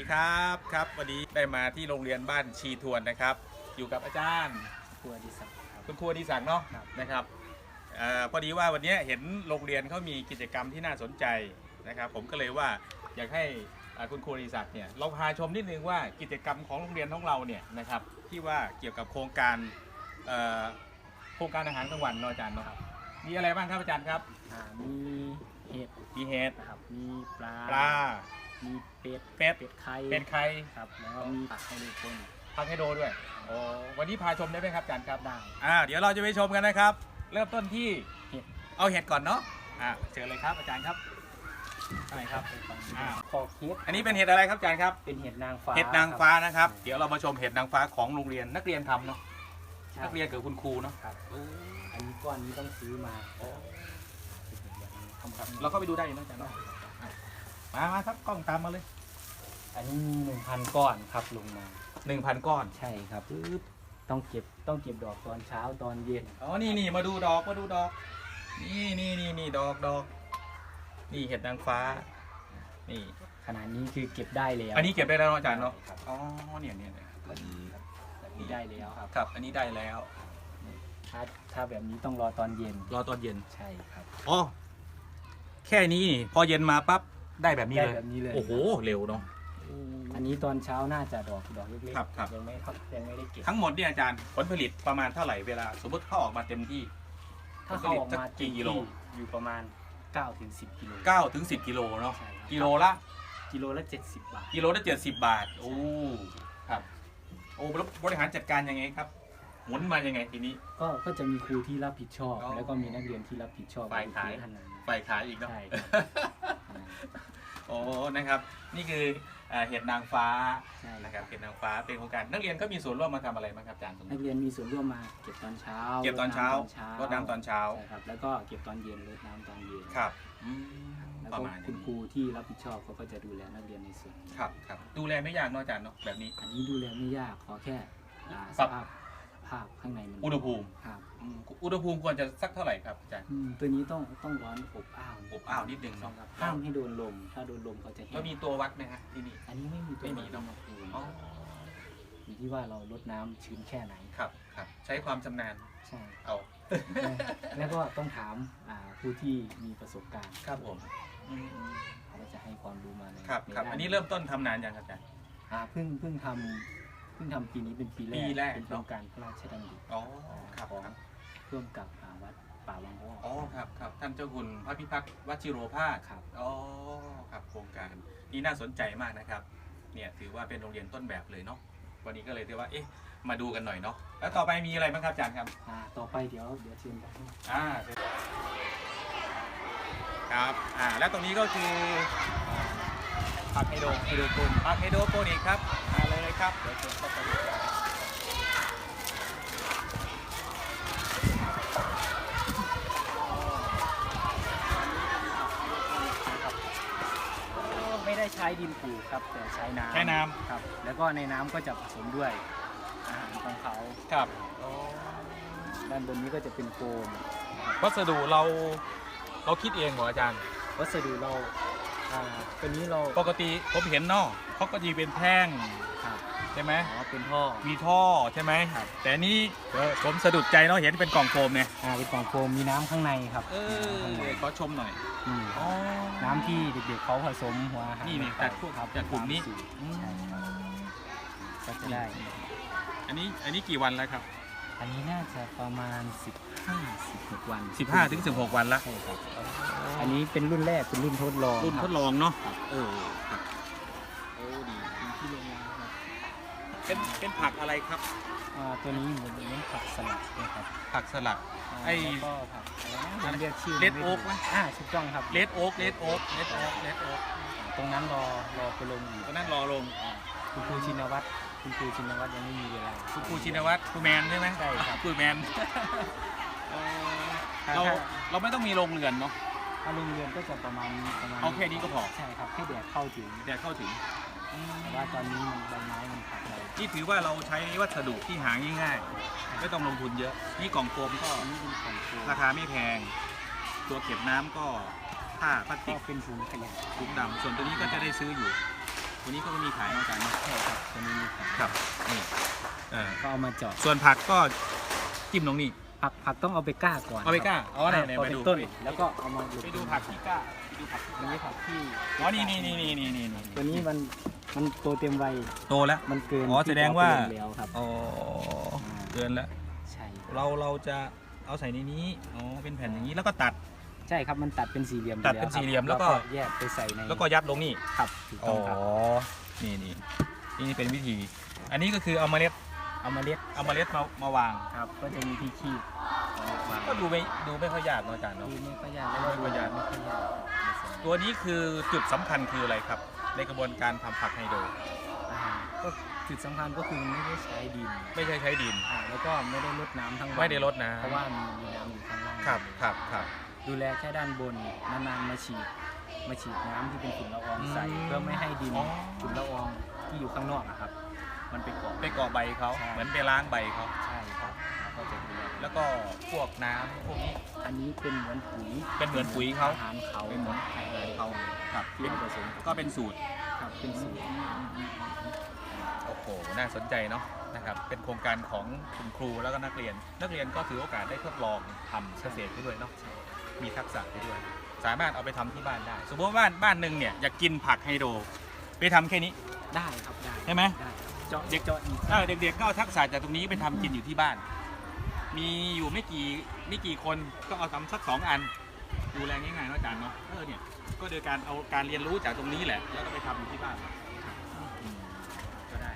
ดีครับครับ วันนี้ได้มาที่โรงเรียนบ้านชีทวนนะครับ อยู่กับอาจารย์ครัวดิสักครับ คุณครูอดีศักดิ์เนาะครับ นะครับเออพอดีว่าวันนี้เห็นโรงเรียนเขามีกิจกรรมที่น่าสนใจนะครับ ผมก็เลยว่าอยากให้อ่าคุณครูอดีศักดิ์เนี่ยเราพาชมนิดนึงว่ากิจกรรมของโรงเรียนของเราเนี่ยนะครับที่ว่าเกี่ยวกับโครงการเอ่อโครงการอาหารกลางวันเนาะอาจารย์เนาะมีอะไรบ้างครับอาจารย์ครับอ่ามีเห็ดมีเห็ดนะครับ มีปลา ปลา มีเป็ดเป็ด เป็ดไข่เป็นไข่ครับ แล้วก็มีผักให้ดูคนพักให้โดด้วยโอ้วันนี้พาชมได้ไหมครับอาจารย์ครับได้ อ่าเดี๋ยวเราจะไปชมกันนะครับ เริ่มต้นที่เห็ด เอาเห็ดก่อนเนาะอ่าเชิญเลยครับอาจารย์ครับอะไรครับอ่าขอกเห็ดอันนี้เป็นเห็ดอะไรครับอาจารย์ครับ เป็นเห็ดนางฟ้าเห็ดนางฟ้าครับนะครับ เดี๋ยวเรามาชมเห็ดนางฟ้าของโรงเรียนนักเรียนทำเนาะใช่นักเรียนกับคุณครูเนาะครับอันนี้ก้อนนี้ต้องซื้อมาเราเข้าไปดูได้อยู่เนอะอาจารย์เนาะ มามาครับกล้องตามมาเลย อันนี้มีหนึ่งพันก้อนครับลงมา1,000ก้อนใช่ครับปึ๊บต้องเก็บต้องเก็บดอกตอนเช้าตอนเย็น อ๋อนี่นี่มาดูดอกมาดูดอก นี่นี่นี่นี่ดอกดอกนี่เห็ดนางฟ้า นี่ ขนาดนี้คือเก็บได้แล้วอันนี้เก็บได้แล้วเนอะอาจารย์เนาะครับอ๋อเนี่ยเนี่ยเนี่ยแบบนี้ได้แล้วครับ ครับ อันนี้ได้แล้ว ถ้าถ้าแบบนี้ต้องรอตอนเย็นรอตอนเย็น ใช่ครับ อ๋อ แค่นี้นี่พอเย็นมาปั๊บ ได้แบบนี้ได้เลย แบบนี้เลย โอ้โห เร็วเนาะ อันนี้ตอนเช้าน่าจะดอกดอกเล็กครับครับ ยังไม่ครับยังไม่ได้เก็บ ทั้งหมดเนี่ยอาจารย์ผลผลิตประมาณเท่าไหร่เวลา สมมติเขาออกมาเต็มที่ ถ้าเขาออกมากี่กิโล อยู่ประมาณ9ถึง10กิโล 9ถึง10กิโลเนาะใช่ครับ กิโลละ กิโลละ70 บาท กิโลละ70 บาท โอ้ครับ โอ้แล้วบริหารจัดการยังไงครับ หมุนมายังไงทีนี้ ก็ก็จะมีครูที่รับผิดชอบ อ๋อแล้วก็มีนักเรียนที่รับผิดชอบฝ่ายขายท่านนั้น ฝ่ายขายอีกเนาะ ใช่ครับ โอ้นะครับ นี่คือเอ่อเห็ดนางฟ้าใช่นะครับเห็ดนางฟ้าเป็นโครงการนักเรียนก็มีส่วนร่วมมาทำอะไรบ้างครับอาจารย์ตรงนันี้ กเรียนมีส่วนร่วมมาเก็บตอนเช้าเก็บตอนเช้ารรดดน้ำตอนเช้า ใช่ครับแล้วก็เก็บตอนเย็นรดน้ำตอนเย็นครับอืมแล้วประก็มาณคุณนี้ครูที่รับผิดชอบเขาก็จะดูแลนักเรียนในส่วนนี้ครับครับดูแลไม่ยากเนอะอาจารย์เนาะแบบนี้ อันนี้ดูแลไม่ยากขอแค่อ่าปสรับภาพส ภาพข้างในมันอุณหภูมิครับอืมอุณหภูมิควรจะสักเท่าไหร่ครับอาจารย์ อืมตัวนี้ต้องต้องร้อนอบอ้าวอบอ้าวนิดนึงเนอะ ครับห้ามให้โดนลม ถ้าโดนลมเขาจะแห้แล้วงมีตัววัดไหมฮะที่นี่ อันนี้ไม่มีตัวไม่มีวัดเนอะอุณหภูมิอ๋ออยู่ที่ว่าเราลดน้ำชื้นแค่ไหนครับครับ ใช้ความชำนาญใช่ เอา แล้วก็ต้องถามอ่าผู้ที่มีประสบการณ์ครับผมอืมเขาก็จะให้ความรู้มาในครับในครับด้าอันนี้เริ่มต้นทำนานยังครับอาจารย์ อ่าเพิ่งเพิ่งทำเพิ่งทำปีนี้เป็นปีแรกปีแรก เป็นโครงการพระราชดำริอ๋อครับครับร่วมกับอ่าวัดป่าวังอ้ออ๋อครับครับท่านเจ้าคุณพระพิพัฒน์วชิโรภาสครับอ๋อครับโครงการนี่น่าสนใจมากนะครับ เนี่ยถือว่าเป็นโรงเรียนต้นแบบเลยเนาะวันนี้ก็เลยเรียกว่าเอ๊ะมาดูกันหน่อยเนาะแล้วต่อไปมีอะไรบ้างครับอาจารย์ครับ อ่าต่อไปเดี๋ยวเดี๋ยวเชิญไปอ่าครับ อ่า แล้วตรงนี้ก็คือผักไฮโดรไฮโดรโปนผักไฮโดรโปนิกครับมาเลย ครับเดี๋ยวเชิญเข้าไปดูกันไม่ได้ใช้ดินปลูกครับแต่ใช้น้ำใช้น้ครับ แล้วก็ในน้ำก็จะผสมด้วยอาหารของเขาำครับด้านบนนี้ก็จะเป็นโฟมวัสดุเราเราคิดเองเหรออาจารย์ วัสดุเราอ่าตัวนี้เราปกติผมเห็นเนาะเขาก็จะเป็นแท่งครับ ใช่ไหมอ๋อเป็นท่อ มีท่อใช่ไหมครับ แต่อันนี้เดี๋ยวผมสะดุดใจเนาะเห็นเป็นกล่องโฟมเนี่ยอ่าเป็นกล่องโฟมมีน้ำข้างในครับเออน้ำข้างในขอชมหน่อยอืมอ๋อ น้ำที่เด็กๆเขาผสมหัวอาหารนี่นี่ลงไปจากพวกครับจากกลุ่มนี้ ตาสูตรอืมใช่ครับก็จะได้ อันนี้อันนี้กี่วันแล้วครับ อันนี้น่าจะประมาณ 15 16 วัน15ถึง16 วันแล้วใช่ครับ อันนี้เป็นรุ่นแรกเป็นรุ่นทดลองรุ่นคทบดลองเนาะครับเออครับ เป็นเป็นผักอะไรครับ อ่าตัวนี้เหมือนเป็นผักสลัดนะครับผักสลัดาไอ้แล้วก็ผักอะไรนะอะไรเรียกชื่อ Red ไม่ Oak ถูไหมอ่าถูกต้องครับเลดโอ๊กเลดโอ๊กเลดโอ๊กเลดโอ๊กตรงนั้นรอรอไปลงอยู่ก็นั่งรอลงคุณครูชินวัตรคุณครูชินวัตรยังไม่มีเวลา คุณครูชินวัตรครูแมนใช่ไหมใช่ครับ ครูแมนเออถ้าเราถ้าเราไม่ต้องมีโรงเรือนเนาะ ถ้าโรงเรียนก็จะประมาณประมาณเอาแค่นี้ก็พอ ใช่ครับให้แดดเข้าถึงเดี๋ยวเข้าถึง แต่ว่าตอนนี้มันใบไม้มันผักเรานี่ถือว่าเราใช้วัสดุที่หาง่ายๆ ไม่ต้องลงทุนเยอะ นี่กล่องโฟมก็อันนี้เป็นของครูราคาไม่แพง ตัวเก็บน้ำก็ผ้าพลาสติก็กเป็นถุงขยะถุงดำส่วนตัวนี้ก็จะได้ซื้ออยู่ ตัวนี้ก็มีขายอาจารย์เนอะใช่ครับตัวนี้มีขายครับนี่อ่าก็เอามาเจาะส่วนผักก็จิ้มลงนี่ ผักผักต้องเอาไปก้าก่อนเอาไปก้าครับอ๋อไหนไหนพอไปเป็นดู ต้น แล้วก็เอามาหลุดไปดูผักที่กล้าไป ดูผักที่อันนี้ผักที่อ๋อนี่นี่นี่นี่นี่นี่นี่ตัวนี้มันมันโตเต็มวัยโตแล้ว มันเกินอ๋อที่แสดงว่า เรเลี้ยงแล้วครับอ๋อเกินแล้ว ใช่ครับเราเราจะเอาใส่ในนี้อ๋อเป็นแผ่นอย่างนี้แล้วก็ตัด ใช่ครับมันตัดเป็นสี่เหลี่ยมอยู่ตัดเป็นครับสี่เหลี่ยมแล้วก็ แยกไปใส่ในแล้วก็ยัดลงนี่ครับถูกอ๋ต้อองครับนี่นี่นี่เป็นวิธี อันนี้ก็คือเอาเมล็ด เอามาเล็ด เอาเมล็ดมามาวาง ครับ ก็จะมีที่คีบวางก็ดูไม่ดูไม่ค่อยยากเนอะอาจารย์เนาะ ดูไม่ค่อยยากแล้วก็ไม่ค่อยยากไม่ค่อยยากครับ ตัวนี้คือจุดสำคัญคืออะไรครับ ในกระบวนการทำผักไฮโดรอ่าก็จุดสำคัญก็คือไม่ได้ใช้ดินไม่ใช่ใช้ดิน อ่าแล้วก็ไม่ได้ลดน้ำทั้งวันไม่ได้ลดน้ำเพราะว่ามีมีน้ำอยู่ข้างล่างครับครับครับ ดูแลแค่ด้านบนนานๆมาฉีดมาฉีดน้ำที่เป็นฝุ่นละอองอืมใส่เพื่อไม่ให้ดินอ๋อ ฝุ่นละอองที่อยู่ข้างนอกอะครับ มันไปเกาะ ไปเกาะใบเขาใช่ เหมือนไปล้างใบเขาใช่ครับแล้ว ก็จะดูแลแล้วก็พวกน้ำพวกนี้อันนี้เป็นเหมือนปุ๋ยเป็นเหมือนปุ๋ยเขาอาหารเขาเป็นเหมือนอาหารเขาครับที่เราผสมก็เป็นสูตรครับเป็นสูตรโอ้โหน่าสนใจเนาะนะครับ เป็นโครงการของคุณครูแล้วก็นักเรียน นักเรียนก็ถือโอกาสได้ทดลองทำเกษตรไปด้วยเนาะมีทักษะไปด้วย สามารถเอาไปทำที่บ้านได้ สมมติว่าบ้านบ้านหนึ่งเนี่ยอยากกินผักไฮโดรไปทำแค่นี้ได้ครับได้ใช่ไหมได้เจาะเด็กเจาะอีกเออเด็กๆก็เอาทักษะจากตรงนี้ไปทำกินอยู่ที่บ้าน มีอยู่ไม่กี่ไม่กี่คนก็เอาทำสักสองอัน ดูแลง่ายๆเนาะอาจารย์เนาะเออเนี่ยก็โดยการเอาการเรียนรู้จากตรงนี้แหละ แล้วก็ไปทำอยู่ที่บ้านอืมก็ได้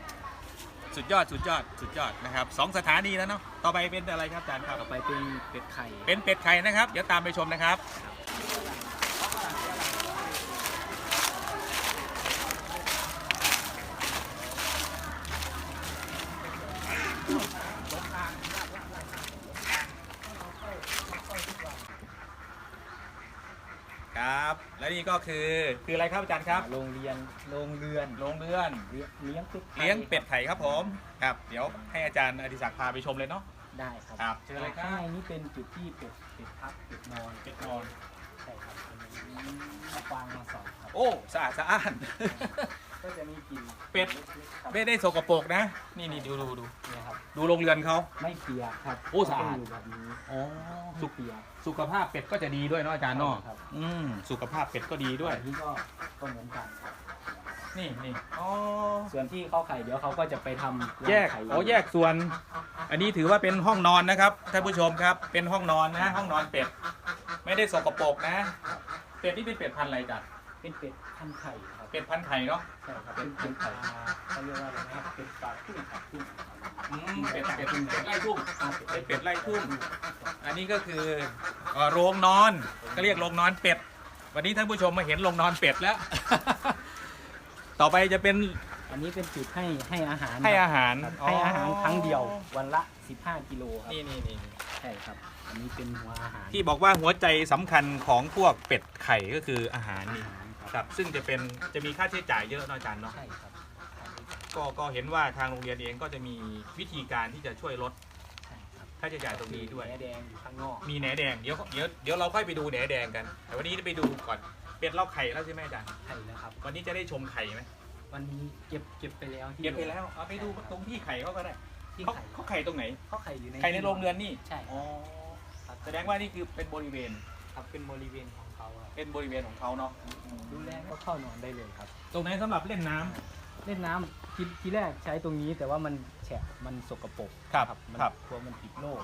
สุดยอดสุดยอดสุดยอดนะครับสองสถานีแล้วเนาะต่อไปเป็นอะไรครับอาจารย์ครับ ต่อไปเป็นเป็ดไข่ เป็นเป็ดไข่นะครับ เดี๋ยวตามไปชมนะครับ ครับ และนี่ก็คือคืออะไรครับอาจารย์ครับ โรงเรียนโรงเรือนโรงเรือนเลี้ยงเลี้ยงเป็ดไข่เลี้ยงเป็ดไข่ครับผมครับเดี๋ยวให้อาจารย์อดิศักดิ์พาไปชมเลยเนาะได้ครับครับเชิญเลยครับข้างในนี้เป็นจุดที่เป็ดเป็ดพักเป็ดนอนเป็ดนอน ใช่ครับอันนี้เอาฟางมาสอดครับโอ้สะอาดสะอ้าน ก็จะมีกลิ่นเป็ดล็กๆครับไม่ได้สกปรกนะ นี่นี่ดูดูดูเนี่ยครับ ดูโรงเรือนเขา ไม่เปียกครับโอ้สะอาด ต้งอยู่แบบนี้อ๋อสุกเปียกสุขภาพเป็ดก็จะดีด้วยเนาะอาจารย์เนาะครับอืมสุขภาพเป็ดก็ดีด้วย อันนี้ก็ก็เหมือนกันครับ นี่นี่อ๋อ ส่วนที่เขาไข่เดี๋ยวเขาก็จะไปทำรังแยกไข่อ๋อแยกส่วน อันนี้ถือว่าเป็นห้องนอนนะครับท่านผู้ชมครับ เป็นห้องนอนนะ ห้องนอนเป็ด ไม่ได้สกปรกนะ เป็ดนี่เป็นเป็ดพันธุ์อะไรจัดเป็นเป็ดพันไข่ครับ เป็ดพันธุ์ไข่เนาะใช่ครับเป็นเป็ดไข่เขาเรียกว่าอะไรนะครับเป็ดปากทุ่งผักทุ่งอืมเป็ดเป็ดเป็ดไล่ทุ่งอ่าเป็นเป็ดไล่ทุ่งอันนี้ก็คือเอ่อโรงนอนก็เรียกโรงนอนเป็ด วันนี้ท่านผู้ชมมาเห็นโรงนอนเป็ดแล้ว ต่อไปจะเป็นอันนี้เป็นจุดให้ให้อาหารให้อาหารครับให้อาหารครั้งเดียววันละ 15 กิโลครับนี่นี่นี่ใช่ครับ อันนี้เป็นหัวอาหารที่บอกว่าหัวใจสำคัญของพวกเป็ดไข่ก็คืออาหารอานี่หาร ครับครับซึ่งจะเป็นจะมีค่าใช้จ่ายเยอะเนาะอาจารย์เนาะใช่ครับก็ก็เห็นว่าทางโรงเรียนเองก็จะมีวิธีการที่จะช่วยลดใช่ครับค่าใช้จ่ายตรงนี้ด้วยแดงอยู่ข้างนอกมีแหนแดงเดี๋ยวเดี๋ยวเดี๋ยวเราค่อยไปดูแหนแดงกัน แต่วันนี้ไปดูก่อนเป็ดเล่าไข่แล้วใช่ไหมอาจารย์ไข่แล้วครับ วันนี้จะได้ชมไข่ไหมวันนี้เก็บเก็บไปแล้วที่เก็บไปแล้วเอาไปดูตรงที่ไข่เขาก็ได้ที่เขาไข่เขาไข่ตรงไหน เขาไข่อยู่ในไข่ในโรงเรือนนี่ใช่อ๋อครับแสดงว่านี่คือเป็นบริเวณครับเป็นบริเวณของเขาครับ เป็นบริเวณของเขาเนาะดูแลก็เข้านอนได้เลยครับ ตรงไหนสำหรับเล่นน้ำ เล่นน้ำทีทีแรกใช้ตรงนี้แต่ว่ามันแฉะมันสกปรกครับมันครับ กลัวมันติดโรค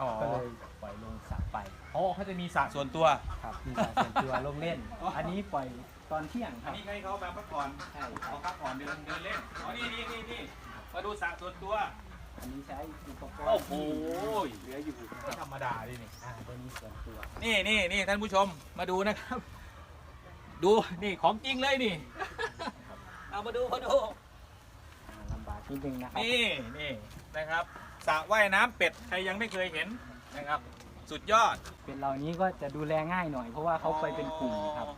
อ๋อก็เลยปล่อยลงสระไปอ๋อเขาจะมีสระส่วนตัว ครับมีการส่วนตัวลงเล่นอ๋ออัอันนี้ปล่อยตอนเที่ยงคอันรับนี้ให้เขามาพักผ่อนใช่คเขารับพักผ่อนเดินเดินเล่นอ๋อนี่นี่นี่นี่มาดูสระส่วนตัว อันนี้ใช้อุปกรโอ้ณ์โหที่เหลืออยู่นะไม่คธรัรบรมดาดินี่อ่าตัวนี้ส่วนตัวนี่นี่นี่ท่านผู้ชมมาดูนะครับ ดูนี่ของจริงเลยนี่ เอามาดูมาดูอ่าลำบากนิดนึงนะครับนี่นี่นะครับสระว่ายน้ำเป็ดใครยังไม่เคยเห็นนะครับ สุดยอดเป็นเหล่านี้ก็จะดูแลง่ายหน่อยเพราะว่าเขาไปเป็นกลุ่มครับ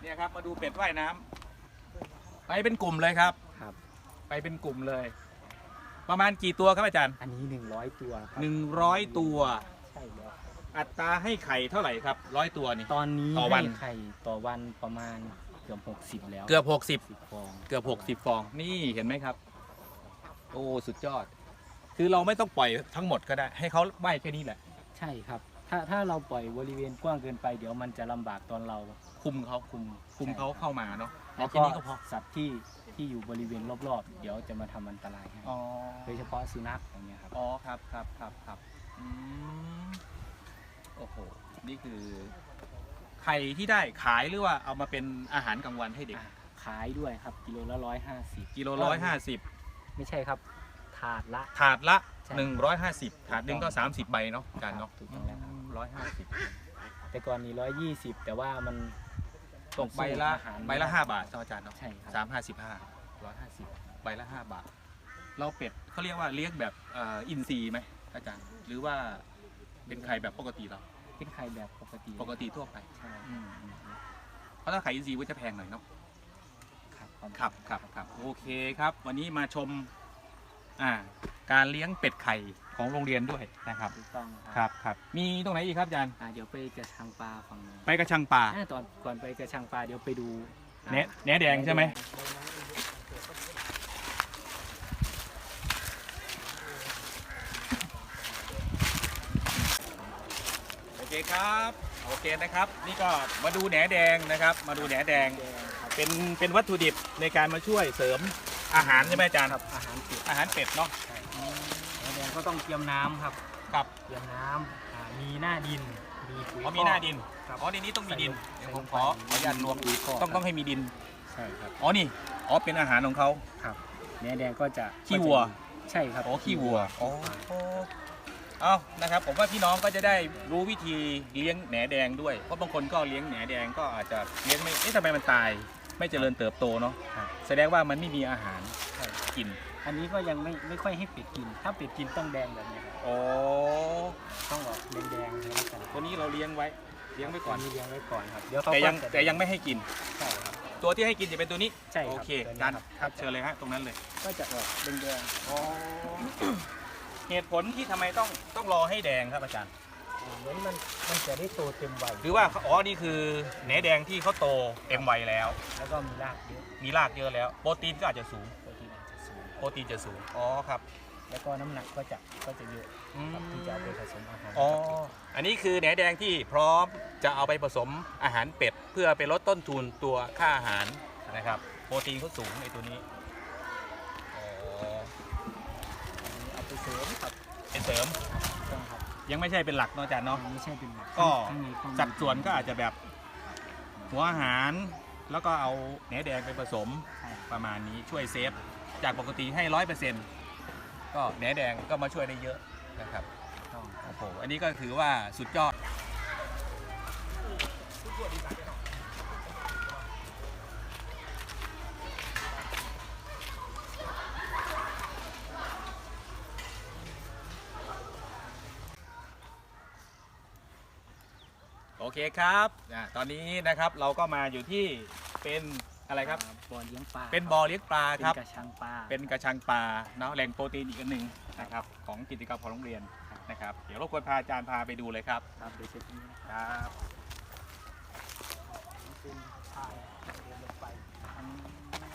เนี่ยครับมาดูเป็ดว่ายน้ำไปเป็นกลุ่มเลยครับ ครับ ไปเป็นกลุ่มเลย ประมาณกี่ตัวครับอาจารย์ อันนี้ 100 ตัวครับหนึ่งร้อยตัว ใช่แล้วอัตราให้ไข่เท่าไหร่ครับร้อยตัวนี่ ตอนนี้ต่อวัน ให้ไข่ต่อวันประมาณเกืกือบหกสิบ60 แล้วเกือบ 60 สิบฟองเกือบ 60 ฟอง นี่เห็นไหมครับ โอ้สุดยอด คือเราไม่ต้องปล่อยทั้งหมดก็ได้ ให้เขาไหม้แค่นี้แหละ ใช่ครับ ถ้าถ้าเราปล่อยบริเวณกว้างเกินไปเดี๋ยวมันจะลำบากตอนเราคุมเขาคุมคุมเขาเข้ามาเนาะแล้วแค่ก็นี้ก็พอ สัตว์ที่ ที่อยู่บริเวณรอบๆ เดี๋ยวจะมาทำอันตรายให้อ๋อโดยเฉพาะสุนัขอย่างเงี้ยครับ อ๋อครับครับครับครับอืมโอ้โหนี่คือไข่ที่ได้ขายหรือว่าเอามาเป็นอาหารกลางวันให้เด็ก อะขายด้วยครับกิโลละร้อยห้าสิบกิโลร้อยห้าสิบไม่ใช่ครับ ถาดละ ถาดละใช่หนึ่งร้อยห้าสิบถาดหนึ่งก็สามสิบใบเนาะอาจารย์เนาะถูกต้องแล้วครับ ร้อยห้าสิบแต่ก่อนนี้ร้อยยี่สิบแต่ว่ามัน ตกใบละอาหาร ใบละห้าบาทเนาะอาจารย์เนาะใช่ครับสามห้าสิบห้าร้อยห้าสิบใบละห้าบาท เราเป็ดเขาเรียกว่าเลี้ยงแบบเอ่ออินทรีย์ไหมอาจารย์ หรือว่าเป็นไข่แบบปกติเราเป็นไข่แบบปกติปกติทั่วไปใช่อืมอืมอืมเพราะถ้าไข่อินทรีย์ก็จะแพงหน่อยเนาะ ครับ ครับครับครับโอเคครับ วันนี้มาชม อ่า การเลี้ยงเป็ดไข่ของโรงเรียนด้วยนะครับถูกต้องครับครับมีตรงไหนอีกครับอาจารย์อ่าเดี๋ยวไปกระชังปลาฝั่งนู้นไปกระชังป่าอ่าตอนก่อนไปกระชังปลาเดี๋ยวไปดูแหนแหนแดงใช่ไหมโอเคครับโอเคนะครับ นี่ก็มาดูแหนแดงนะครับ มาดูแหนแดงแดงครับเป็นเป็นวัตถุดิบในการมาช่วยเสริมอาหารใช่ไหมอาจารย์ครับอาหารเป็ดอาหารเป็ดเนาะใช่แดงแดง ก็ต้องเตรียมน้ำครับ ครับเตรียมน้ำอ่ามีหน้าดิน มีปุ๋ยอ๋อมีหน้าดินครับ อ๋อในนี้ต้องมีดินใส่เดี๋ยวลผงมไปขอขออนุญาตรวมปุ๋ยคอกต้องต้องให้มีดิน ใช่ครับอ๋อนี่ อ๋อเป็นอาหารของเขา ครับแดงแดงก็จะขี้วัว ใช่ครับอ๋อขี้วัวอ๋อเอานะครับ ผมว่าพี่น้องก็จะได้รู้วิธีเลี้ยงแหนแดงด้วย เพราะบางคนก็เลี้ยงแหนแดงก็อาจจะเลี้ยงไม่ เอ๊ะทำไมมันตาย ไม่เจริญเติบโตเนาะ ครับ แสดงว่ามันไม่มีอาหารใช่ กิน อันนี้ก็ยังไม่ไม่ค่อยให้เป็ดกิน ถ้าเป็ดกินต้องแดงแบบนี้ครับอ๋อต้องออกแดงๆในลักษณะตัวนี้เราเลี้ยงไว้เลี้ยงไว้ก่อน นี้เลี้ยงไว้ก่อนครับเดี๋ยวเขาแต่ยังก็จะแต่ยังไม่ให้กิน ใช่ครับ ตัวที่ให้กินจะเป็นตัวนี้ใช่ครับโอเคตัวนี้จานครับ ครับเชิญเลยฮะตรงนั้นเลยก็จะออกแดงอ๋อเหตุผลที่ทำไมต้องต้องรอให้แดงครับอาจารย์ ๆเหมือนมันมันจะได้โตเต็มวัยหรือว่าอ๋อนี่คือแหนแดงที่เขาโตเต็มวัยแล้ว แล้วก็มีรากเยอะมีรากเยอะแล้ว โปรตีนก็อาจจะสูงโปรตีนอาจจะสูงโปรตีนจะสูง อ๋อครับ แล้วก็น้ำหนักก็จะก็จะเยอะอืมครับที่จะเอาไปผสมอาหารอ๋อ อันนี้คือแหนแดงที่พร้อมจะเอาไปผสมอาหารเป็ด เพื่อไปลดต้นทุนตัวค่าอาหารนะครับ โปรตีนเขาสูงในตัวนี้อ๋อเอาไปเสริมครับเป็นเสริม ต้องครับยังไม่ใช่เป็นหลักเนาะอาจารย์เนาะ ไม่ใช่เป็นหลักก็ข้างในก็มีสัดส่วนก็อาจจะแบบหัวอาหาร แล้วก็เอาแหนแดงไปผสมใช่ครับประมาณนี้ช่วยเซฟ จากปกติให้ร้อยเปอร์เซ็นต์ก็แหนแดงก็มาช่วยได้เยอะนะครับโอ้โหอันนี้ก็ถือว่าสุดยอดโอเคครับอะตอนนี้นะครับเราก็มาอยู่ที่เป็น อะไรครับาบ่อเลี้ยงปลาเป็นบ่อเลี้ยงปลาเป็นครับกระชังปลาเป็นกระชังปลาเนาะแหล่งโปรตีนอีกอันหนึ่งนะครับของกิจกรรมของโรงเรียนนะครับ เดี๋ยวรบกวนพาอาจารย์พาไปดูเลยครับครับโดยเฉพาะนี้นะครับเป็นพายเดินลงไปอันนี้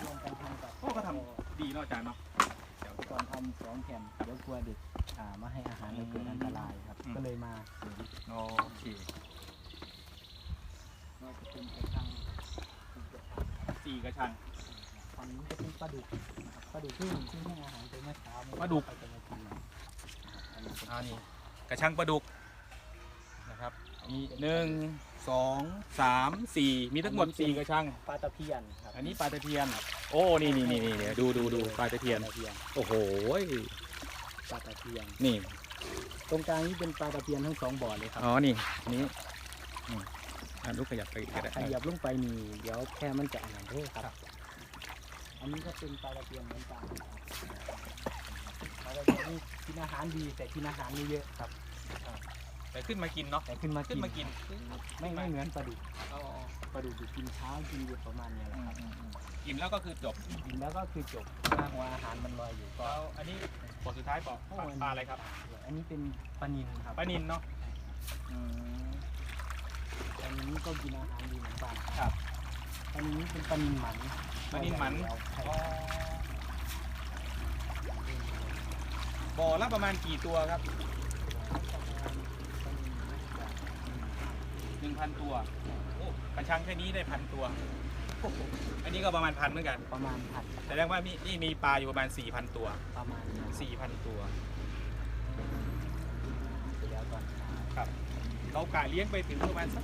รวมกันทำกับโอ้ก็ทำดีเนาะอาจารย์เนาะก่อนทำสองแผ่นเดี๋ยวกลัวเด็กอ่ามาให้อาหารแล้วเกิดอันตรายครับ อืม ก็เลยมาเสริม โอเค ว่าจะเป็นกระชังเป็นกระชัง สี่กระชังฝั่งนี้จะเป็นปลาดุกนะครับปลาดุกที่ที่ให้อาหารไปเมื่อเช้าปลาดุก ไปจะมากินนะครับอันนี้เป็นอ่านี่กระชังปลาดุกนะครับมีหนึ่งสองสามสี่มีทั้งหมดสี่กระชัง ปลาตะเพียนครับอันนี้ปลาตะเพียน โอ้นี่นี่นี่นี่เดี๋ยวดูดูดูปลาตะเพียน ปลาตะเพียนโอ้โหปลาตะเพียนนี่ ตรงกลางนี้เป็นปลาตะเพียนทั้งสองบ่อเลยครับอ๋อนี่อันนี้ อืมอะลูกขยับไปอีกก็ได้ขยับลงไปนี่เดี๋ยวแค่มันจะอ่านเด้อครับ อันนี้ก็เป็นปลาตะเพียนเหมือนกันครับปลาตะเพียนนี่กินอาหารดีแต่กินอาหารไม่เยอะครับ แต่ขึ้นมากินเนาะแต่ขึ้นมาขึ้กินนมากินไม่ไม่เหมือนปลาดุกอ๋อปลาดุกอยู่กินเช้ากินเย็นประมาณเนี้ยแหละครับกินแล้วก็คือจบกินแล้วก็คือจบถ้าหัวอาหารมันลอยอยู่ก็แล้วอันนี้บทสุดท้ายบอกปลาปลาอะไรครับ อันนี้เป็นปลานินครับปลานินเนาะอืมปลานินนี่ก็กินอาหารดีเหมือนกันครับปอันนี้เป็นปลานินหมันปลานิลหมัน ใช่อ๋อบ่อละประมาณกี่ตัวครับหนึ่งพันตัวโอ้กระชังแค่นี้ได้พันตัวโอ้โหอันนี้ก็ประมาณพันเหมือนกันประมาณผัดแสดงว่ามีนี่มีปลาอยู่ประมาณ 4,000 ตัว ประมาณนั้น4,000 ตัวเดี๋ยวก่อนครับ เรากะเลี้ยงไปถึงประมาณสัก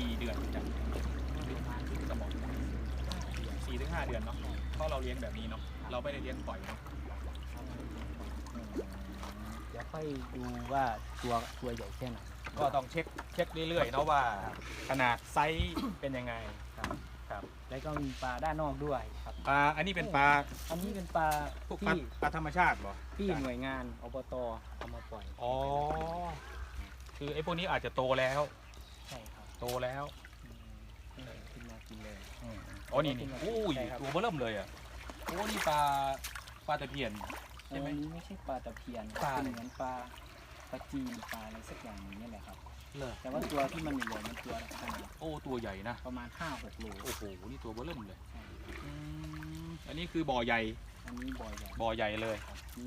กี่เดือนจังประมาณสมองสี่ถึงห้าเดือนเนาะเพราะเราเลี้ยงแบบนี้เนาะเราไม่ได้เลี้ยงปล่อยเนาะเดี๋ยวค่อยดูว่าตัวตัวใหญ่แค่ไหนก็ต้องเช็คเช็คเรื่อยๆเนาะว่าขนาดไซส์เป็นยังไงครับครับแล้วก็มีปลาด้านนอกด้วยครับ ปลาอันนี้เป็นปลาอันนี้เป็นปลาพวกปลาที่ปลาธรรมชาติเหรอที่หน่วยงานอบตเอามาปล่อย อ๋อคือไอ้พวกนี้อาจจะโตแล้วใช่ครับ โตแล้วขึ้นมากินเลยอ๋อนี่นี่อุ้ยตัวเบอเริ่มเลยอะโอ้นี่ปลาปลาตะเพียนใช่ไหมนี้ไม่ใช่ปลาตะเพียนปลาเป็นเหมือนปลาปลาจีนปลาอะไรสักอย่างนึงนี่แหละครับเลยแต่ว่าตัวที่มันใหญ่มันตัวขนาดโอ้ตัวใหญ่นะประมาณ5-6โลโอ้โหนี่ตัวเบอเริ่มเลยอันนี้คือบ่อใหญ่อันนี้บ่อใหญ่บ่อใหญ่เลยมี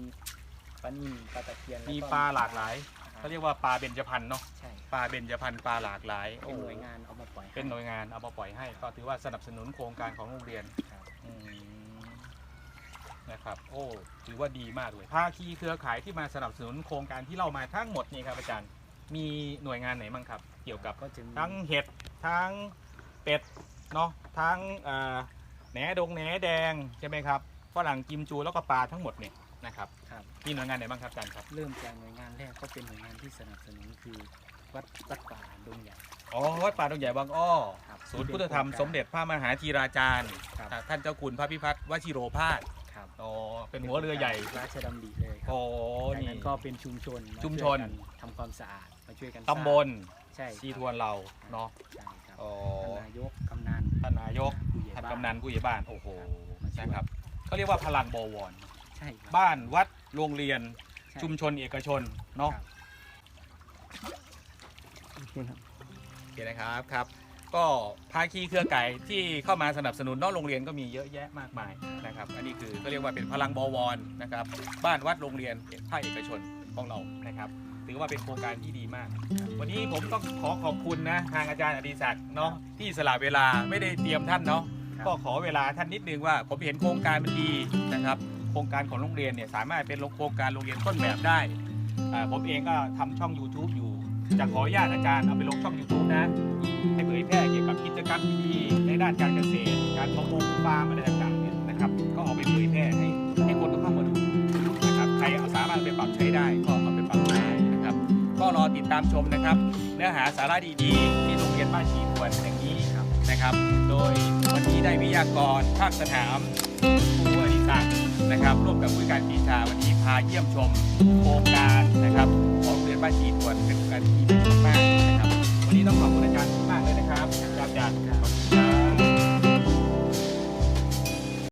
ปลานิ่มปลาตะเพียนมีปลาหลากหลาย เขาเรียกว่าปลาเบญจพรรณเนาะใช่ปลาเบญจพรรณปลาหลากหลายเป็นหน่วยงานเอามาปล่อยเป็นหน่วยงานเอามาปล่อยให้ก็ถือว่าสนับสนุนโครงการของโรงเรียน ครับ อืมนะครับ โอ้ถือว่าดีมากเลยภาคีเครือข่ายที่มาสนับสนุนโครงการที่เรามาทั้งหมดนี่ครับอาจารย์ มีหน่วยงานไหนบ้างครับ เกี่ยวกับก็จะมีทั้งเห็ดทั้งเป็ดเนาะทั้งเอ่อแหนดงแหนแดงใช่ไหมครับฝรั่งกิมจูแล้วก็ปลาทั้งหมดเนี่ย นะครับครับ มีหน่วยงานไหนบ้างครับอาจารย์ครับเริ่มจากหน่วยงานแรกก็เป็นหน่วยงานที่สนับสนุนคือวัดวัดป่าดงใหญ่ อ๋อวัดป่าดงใหญ่บางอ้อครับศูนย์พุทธธรรมสมเด็จพระมหาธีราจารย์ครับ อ่าท่านเจ้าคุณพระพิพัฒน์วชิโรภาสครับอ๋อเป็นหัวเรือใหญ่ราชดำริเลยครัโอ้จากนี่ นั้นก็เป็นชุมชนาชุมชน วยกันทำความสะอาดมาช่วยกันสร้างตำบลใช่ครับชีทวนเราเนาะใช่ครับอ๋อท่านนายกกำนันท่านนายกผู้ใหญ่ท่านบ้ กำนันผู้ใหญ่บ้านโอ้โหมาช่วย นะครับเขาเรียกว่าพลังบวรใช่ครับ บ้านวัดโรงเรียนใช่ ชุมชนเอกชนเนาะนี่ครับ โอเคนะครับครับก็ภาคีเครือข่ายที่เข้ามาสนับสนุนนอกโรงเรียนก็มีเยอะแยะมากมายนะครับ อันนี้คือเขาเรียกว่าเป็นพลังบวรนะครับบ้านวัดโรงเรียนภาคเอกชนของเรานะครับ ถือว่าเป็นโครงการที่ดีมาก วันนี้ผมต้องขอขอบคุณนะทางอาจารย์อดิศักดิ์เนาะที่สละเวลาไม่ได้เตรียมท่านเนาะครับ ก็ขอเวลาท่านนิดนึงว่า ผมเห็นโครงการมันดีนะครับ โครงการของโรงเรียนเนี่ยสามารถเป็นโครงการโรงเรียนต้นแบบได้ ผมเองก็ทำช่อง YouTube อยู่ จะขออนุญาตอาจารย์เอาไปลงช่อง YouTube นะ ให้เผยแพร่เกี่ยวกับกิจกรรมดีๆในด้านการเกษตร การประมงฟาร์มอะไรต่างๆเนี่ยนะครับ ก็เอาไปเผยแพร่ให้ให้คนก็เข้ามาดูนะครับใครเอาสามารถไปปรับใช้ได้ก็เอาไปปรับใช้นะครับ ก็รอติดตามชมนะครับ เนื้อหาสาระดีๆ ที่โรงเรียนบ้านชีทวนแห่งนี้นะครับ โดยวันนี้ได้วิทยากรภาคสนาม นะครับร่วมกับผู้การปีชาวันนี้พาเยี่ยมชมโครงการนะครับของเรียนบ้านจีนวนเป็นการที่ดีมากๆนะครับ วันนี้ต้องขอบคุณอาจารย์